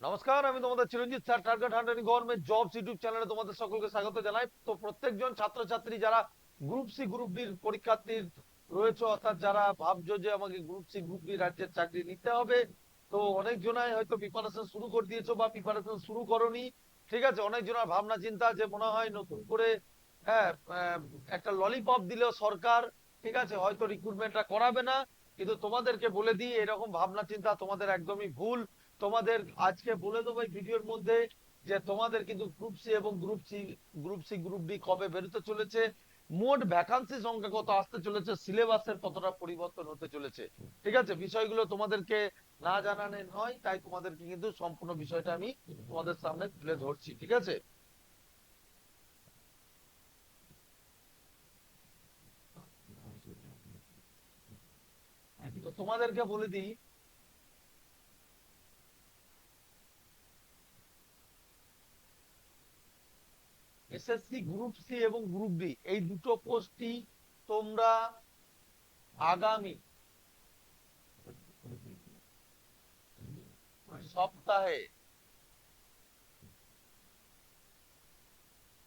নমস্কার, আমি তোমাদের Chiranjit sir, target hundred government jobs YouTube চ্যানেলে তোমাদের সকলকে স্বাগত জানাই। তো প্রত্যেকজন ছাত্রছাত্রী যারা গ্রুপ সি গ্রুপ ডির পরীক্ষার্থী রয়েছে, অর্থাৎ যারা ভাবছ যে আমাকে গ্রুপ সি গ্রুপ ডি রাজ্যের চাকরি নিতে হবে, তো অনেক জনাই হয়তো প্রিপারেশন শুরু করে দিয়েছ বা প্রিপারেশন শুরু করনি। ঠিক আছে, অনেক জনের ভাবনা চিন্তা যে মনে হয় নতুন করে হ্যাঁ একটা ললিপপ দিল সরকার, ঠিক আছে, হয়তো রিক্রুটমেন্টটা করাবে না। কিন্তু তোমাদেরকে বলে দিই, এরকম ভাবনা চিন্তা তোমাদের একদমই ভুল। তোমাদের আজকে বলে দেবো ভিডিওর মধ্যে যে তোমাদের কিন্তু গ্রুপ সি এবং group C group C group D কবে বেরোতে চলেছে, মোট ভ্যাকান্সি সংখ্যা কত আসতে চলেছে সিলেবাসের কতটা পরিবর্তন হতে চলেছে। ঠিক আছে? বিষয়গুলো তোমাদেরকে না জানানো নয়, তাই তোমাদেরকে কিন্তু সম্পূর্ণ বিষয়টা আমি তোমাদের সামনে তুলে ধরছি। ঠিক আছে? তো তোমাদেরকে বলে দিই এসএসসি গ্রুপ সি এবং গ্রুপ ডি এই দুটো পোস্টই তোমরা আগামী সপ্তাহে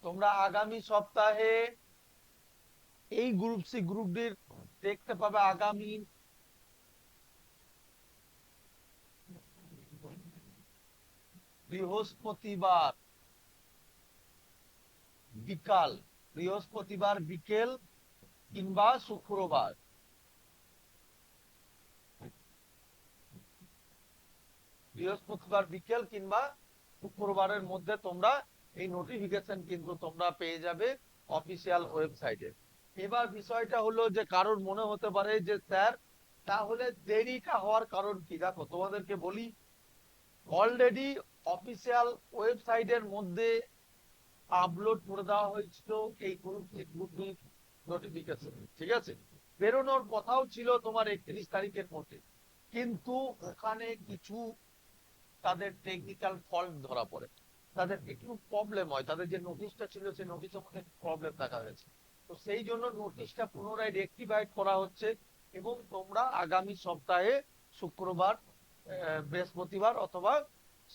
তোমরা আগামী সপ্তাহে এই গ্রুপ সি গ্রুপ ডির দেখতে পাবে আগামী বৃহস্পতিবার। বিকাল, বৃহস্পতিবার বিকেল কিংবা শুক্রবার। বৃহস্পতিবার বিকেল কিংবা শুক্রবারের মধ্যে তোমরা এই নোটিফিকেশন কিন্তু তোমরা পেয়ে যাবে অফিসিয়াল ওয়েবসাইটে এবার বিষয়টা হলো যে কারোর মনে হতে পারে যে, স্যার, তাহলে দেরিটা হওয়ার কারণ কি? দেখো, তোমাদেরকে বলি অলরেডি অফিসিয়াল ওয়েবসাইটের মধ্যে আপলোড করে দেওয়া হয়েছিল এই গ্রুপ নোটিফিকেশন ঠিক আছে? বেরোনোর কথাও ছিল তোমার একত্রিশ তারিখের মধ্যে। কিন্তু ওখানে কিছু তাদের টেকনিক্যাল ফল্ট ধরা পড়ে। তাদের একটু প্রবলেম হয়। তাদের যে নোটিশটা ছিল, সেই নোটিশের মধ্যে প্রবলেম দেখা গেছে। তো সেই জন্য নোটিশটা পুনরায় রেক্টিফাইড করা হচ্ছে এবং তোমরা আগামী সপ্তাহে শুক্রবার বৃহস্পতিবার অথবা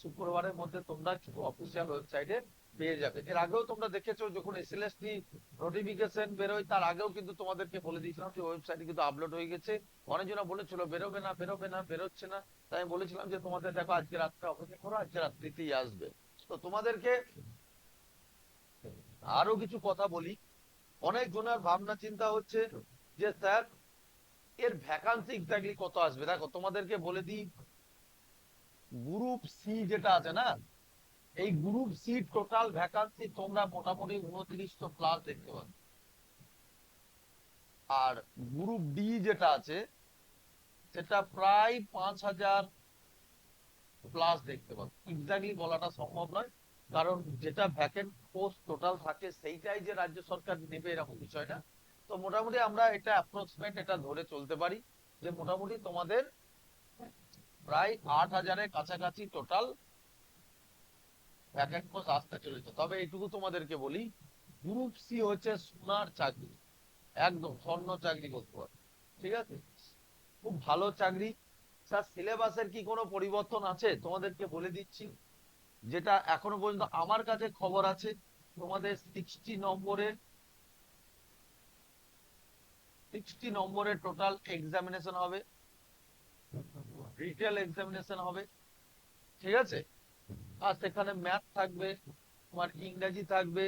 শুক্রবারের মধ্যে তোমরা অফিসিয়াল ওয়েবসাইটে পেয়ে যাবে। এর আগেও তোমরা দেখেছ যখন এসএলএসটি নোটিফিকেশন বেরোয়, তার আগেও কিন্তু তোমাদেরকে বলে দিয়েছিলাম যে ওয়েবসাইটে কিন্তু আপলোড হয়ে গেছে। অনেকজনা বলেছিল, বেরোবে না বেরোবে না, বেরোচ্ছে না। তাই আমি বলেছিলাম যে, তোমাদের দেখো, আজকে রাত্রে অপেক্ষা করো, আজকে রাত্রিতেই আসবে। তো তোমাদেরকে আরও কিছু কথা বলি। অনেক জনের ভাবনা, চিন্তা হচ্ছে যে, স্যার, এর ভ্যাকান্সি এক্স্যাক্টলি কত আসবে? দেখো, তোমাদেরকে বলে দিই গ্রুপ সি যেটা আছে না এই গ্রুপ সি টোটাল ভ্যাকান্সি তোমরা মোটামুটি উনত্রিশশো প্লাস দেখতে পাবে আর গ্রুপ ডি যেটা আছে, সেটা প্রায় পাঁচ হাজার প্লাস দেখতে পাবে এক্স্যাক্টলি বলাটা সম্ভব নয়, কারণ যেটা ভ্যাকেন্ট পোস্ট টোটাল থাকে, সেইটাই যে রাজ্য সরকার নেবে এরকম বিষয়টা তো মোটামুটি আমরা এটা অ্যাপ্রক্সিমেট এটা ধরে চলতে পারি যে মোটামুটি তোমাদের প্রায় আট হাজারের কাছাকাছি টোটাল আসতে চলেছে তবে এইটুকু তোমাদেরকে বলি গ্রুপ সি হচ্ছে সোনার চাকরি। একদম স্বর্ণ চাকরি করতে পারে। ঠিক আছে? খুব ভালো চাকরি। স্যার সিলেবাসের কি কোনো পরিবর্তন আছে? তোমাদেরকে বলে দিচ্ছি। যেটা এখনও পর্যন্ত আমার কাছে খবর আছে, তোমাদের সিক্সটি নম্বরের সিক্সটি নম্বরের টোটাল এক্সামিনেশন হবে। রিটেল এক্সামিনেশন হবে। ঠিক আছে? আর সেখানে ম্যাথ থাকবে, তোমার ইংরেজি থাকবে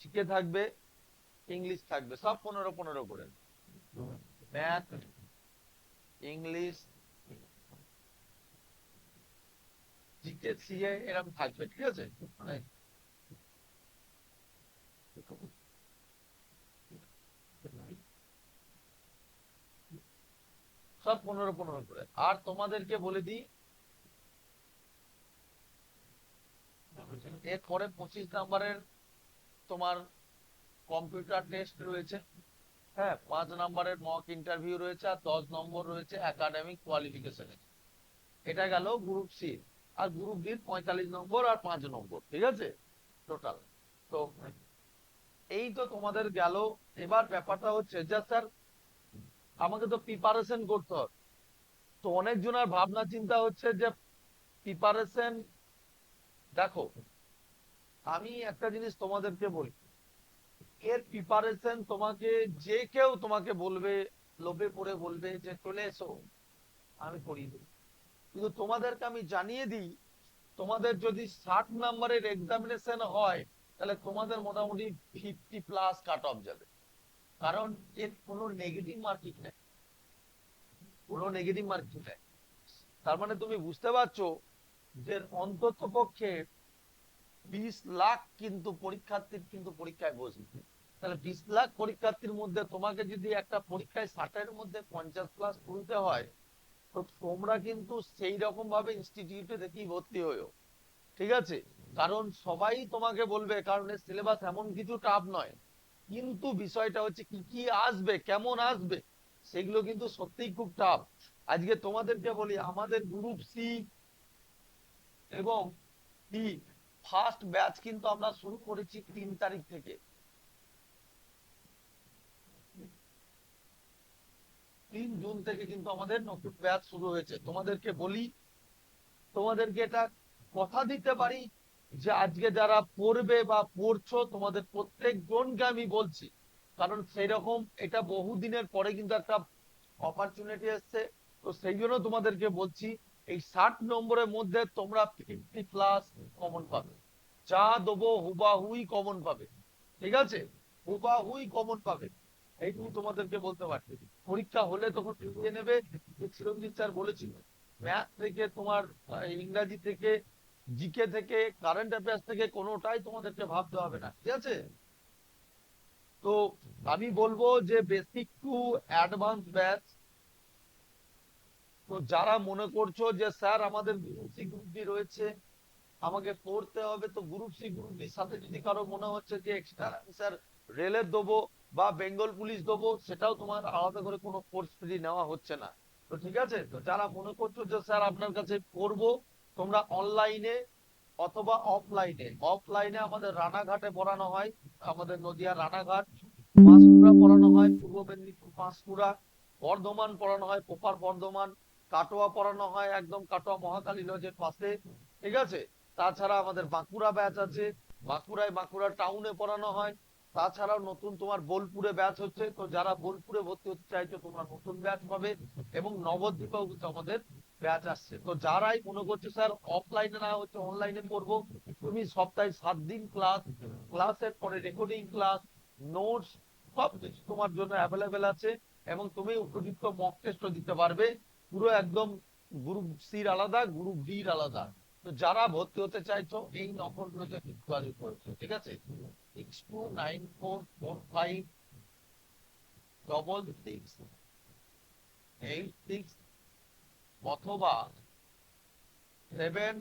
জিকে থাকবে ইংলিশ থাকবে, সব পনেরো পনেরো করে। ম্যাথ ইংলিশ জিকে, সিএ, এরকম থাকবে, ঠিক আছে? মানে সব পনেরো পনেরো করে। আর তোমাদেরকে বলে দিই এরপরে পঁচিশ নাম্বারের তোমার কম্পিউটার টেস্ট রয়েছে। হ্যাঁ পাঁচ নাম্বারের মক ইন্টারভিউ রয়েছে আর দশ নম্বর রয়েছে একাডেমিক কোয়ালিফিকেশন এটা গেল গ্রুপ সি আর গ্রুপ ডির পঁয়তাল্লিশ নম্বর আর পাঁচ নম্বর, ঠিক আছে? টোটাল তো এই তো তোমাদের গেল। এবার ব্যাপারটা হচ্ছে, যে স্যার, আমাকে তো প্রিপারেশন করতে হবে। তো অনেক জনের ভাবনা চিন্তা হচ্ছে যে প্রিপারেশন দেখো আমি একটা জিনিস তোমাদেরকে বলি। এর প্রিপারেশন তোমাকে যে কেউ তোমাকে বলবে, লোভে পড়ে বলবে যে চলে এসো, আমি করিয়ে দেবো। কিন্তু তোমাদেরকে আমি জানিয়ে দিই, তোমাদের যদি ষাট নাম্বারের এক্সামিনেশন হয়, তাহলে তোমাদের মোটামুটি ফিফটি প্লাস কাট অফ যাবে। কারণ এর কোনো নেগেটিভ মার্কিং নেই। কোনো নেগেটিভ মার্কিং নেই। তার মানে তুমি বুঝতে পারছ যে অন্তত পক্ষে বিশ লাখ কিন্তু পরীক্ষার্থীর কিন্তু পরীক্ষায় বসবে। তাহলে বিশ লাখ পরীক্ষার্থীর মধ্যে তোমাকে যদি একটা পরীক্ষায় ষাটের মধ্যে পঞ্চাশ প্লাস তুলতে হয়, তো তোমরা কিন্তু সেই রকম ভাবে ইনস্টিটিউটে দেখি ভর্তি হয়েও। ঠিক আছে? কারণ সবাই তোমাকে বলবে, কারণ এর সিলেবাস এমন কিছু টাফ নয়। কিন্তু বিষয়টা হচ্ছে কি কি আসবে, কেমন আসবে, সেগুলো কিন্তু সত্যিই খুব টাফ আজকে তোমাদেরকে বলি, আমাদের গ্রুপ সি এবং ডি ফার্স্ট ব্যাচ কিন্তু আমরা শুরু করেছি তিন তারিখ থেকে। তিন জুন থেকে কিন্তু আমাদের নতুন ব্যাচ শুরু হয়েছে। তোমাদেরকে বলি, তোমাদেরকে এটা কথা দিতে পারি যে আজকে যারা পড়বে বা পড়ছো, তোমাদের প্রত্যেক জনকে আমি বলছি, কারণ সেই রকম এটা বহুদিনের পরে কিন্তু একটা অপরচুনিটি এসছে। তো সেই জন্য তোমাদেরকে বলছি, এই ষাট নম্বরের মধ্যে তোমরা ফিফটি প্লাস কমন পাবে। যা দেবো হুবাহুই কমন পাবে। ঠিক আছে? হুবাহুই কমন পাবে। এইটুকু তোমাদেরকে বলতে পারছি। পরীক্ষা হলে তখন বুঝিয়ে নেবে চিরঞ্জিত স্যার বলেছিল। ম্যাথ থেকে তোমার ইংরাজি থেকে জিকে থেকে কারেন্ট অ্যাফেয়ার্স থেকে কোনোটাই তোমাদেরকে ভাবতে হবে না। ঠিক আছে? তো আমি বলব যে বেসিক টু অ্যাডভান্স ব্যাচ তো যারা মনে করছ যে স্যার আমাদের রয়েছে আমাকে পড়তে হবে তো গ্রুপ সি গ্রুপ বির সাথে যদি কারও মনে হচ্ছে যে এক্সট্রা স্যার রেলের দেবো বা বেঙ্গল পুলিশ দেবো, সেটাও তোমার আলাদা করে কোনো কোর্স ফ্রি নেওয়া হচ্ছে না। তো ঠিক আছে? তো যারা মনে করছ যে স্যার আপনার কাছে পড়ব, তোমরা অনলাইনে অথবা অফলাইনে অফলাইনে আমাদের রানাঘাটে পড়ানো হয়, আমাদের নদিয়া রানাঘাট পাঁশকুড়া পড়ানো হয়, পূর্ব মেদিনীপুর পাঁশকুড়া বর্ধমান পড়ানো হয় পোপার বর্ধমান, কাটোয়া পড়ানো হয়, একদম কাটোয়া মহাকালী লজের পাশে। ঠিক আছে? তাছাড়া আমাদের বাঁকুড়া ব্যাচ আছে। বাঁকুড়ায় বাঁকুড়া টাউনে পড়ানো হয়। তাছাড়াও নতুন তোমার বোলপুরে ব্যাচ হচ্ছে। তো যারা বোলপুরে ভর্তি হতে চাইছো, তোমরা নতুন ব্যাচ পাবে এবং নবদ্বীপেও কিন্তু আমাদের ব্যাচ আসছে। তো যারাই মনে করছে, স্যার অফলাইনে না, হচ্ছে অনলাইনে পড়ব, তুমি সপ্তাহে সাত দিন ক্লাস ক্লাসের পরে রেকর্ডিং ক্লাস নোটস সব কিছু তোমার জন্য অ্যাভেলেবেল আছে এবং তুমি উপযুক্ত মক টেস্টও দিতে পারবে। পুরো একদম গ্রুপ সির আলাদা গ্রুপ ডির আলাদা। তো যারা ভর্তি হতে চাইছো, এই নম্বরগুলোতে যোগাযোগ করছ, ঠিক আছে? Six two nine four four five double six eight six অথবা seven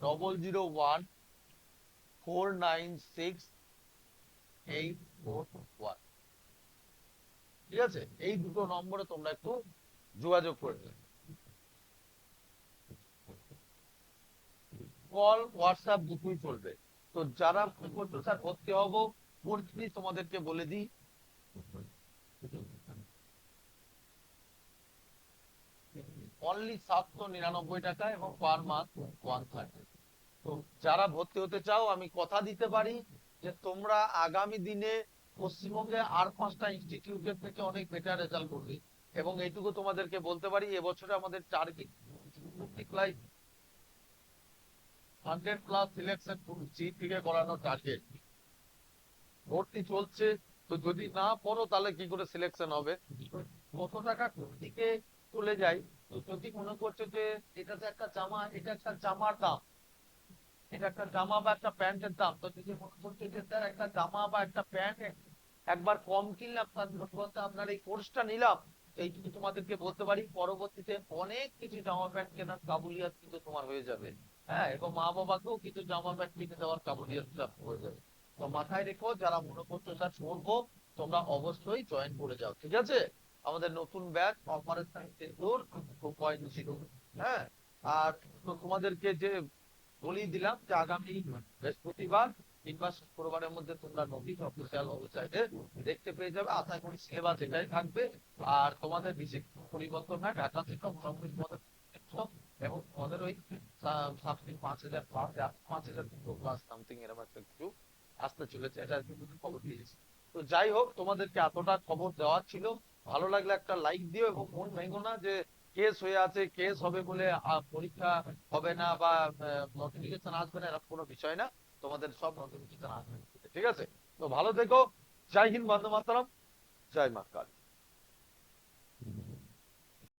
double zero one four nine six eight four one ঠিক আছে? এই দুটো নম্বরে তোমরা একটু যোগাযোগ করবে কল, হোয়াটসঅ্যাপ দুটোই চলবে। তো যারা স্যার ভর্তি হব ভর্তি তোমাদেরকে বলে দিই। অনলি সাতশো নিরানব্বই টাকা এবং পার মান্থ ওয়ান তো যারা ভর্তি হতে চাও, আমি কথা দিতে পারি যে তোমরা আগামী দিনে পশ্চিমবঙ্গে আর পাঁচটা ইনস্টিটিউটের থেকে অনেক বেটার রেজাল্ট করবে। এবং এইটুকু তোমাদেরকে বলতে পারি, এবছরে আমাদের টার্গেট হান্ড্রেড প্লাস সিলেকশন জি থেকে করানো টার্গেট ভর্তি চলছে, তো যদি না পড়ো তাহলে কি করে সিলেকশন হবে? কত টাকা থেকে চলে যায়? তো যদি মনে করছ যে এটাতে একটা জামা, এটা একটা জামার দাম। এটা একটা জামা বা একটা প্যান্টের দাম। তো যদি মনে করছ যে স্যার, একটা জামা বা একটা প্যান্ট একবার কম কিনলাম, তার পরিবর্তে আপনার এই কোর্সটা নিলাম। এই এইটুকু তোমাদেরকে বলতে পারি, পরবর্তীতে অনেক কিছু জামা প্যান্ট কেনার কাবুলিয়াত কিন্তু তোমার হয়ে যাবে। হ্যাঁ মা বাবাকেও জামা প্যান্ট কিনে দেওয়ার তো মাথায় রেখো, যারা মনে করছ স্যার তোমরা অবশ্যই জয়েন করে যাও, ঠিক আছে? আমাদের নতুন ব্যাচ অপারেশন হ্যাঁ আর তোমাদেরকে যে বলেই দিলাম যে আগামী বৃহস্পতিবার কিংবা শুক্রবারের মধ্যে তোমরা নোটিশ অফিসিয়াল ওয়েবসাইটে দেখতে পেয়ে যাবে। আশা করি সিলেবাস এটাই থাকবে, আর তোমাদের বিশেষ পরিবর্তন হয়, ঢাকা থেকে মোটামুটি তোমাদের এবং তোমাদের ওই তো যাই হোক, তোমাদেরকে এতটা খবর দেওয়া ছিল। ভালো লাগলে একটা লাইক দিও এবং মন ভেঙো না যে কেস হয়ে আছে কেস হবে বলে পরীক্ষা হবে না বা নোটিফিকেশন আসবে না, এরকম কোনো বিষয় না। তোমাদের সব নোটিফিকেশন আসবে। ঠিক আছে? তো ভালো থেকো। জয় হিন্দ, বন্দে মাতরম। জয় মা কালী।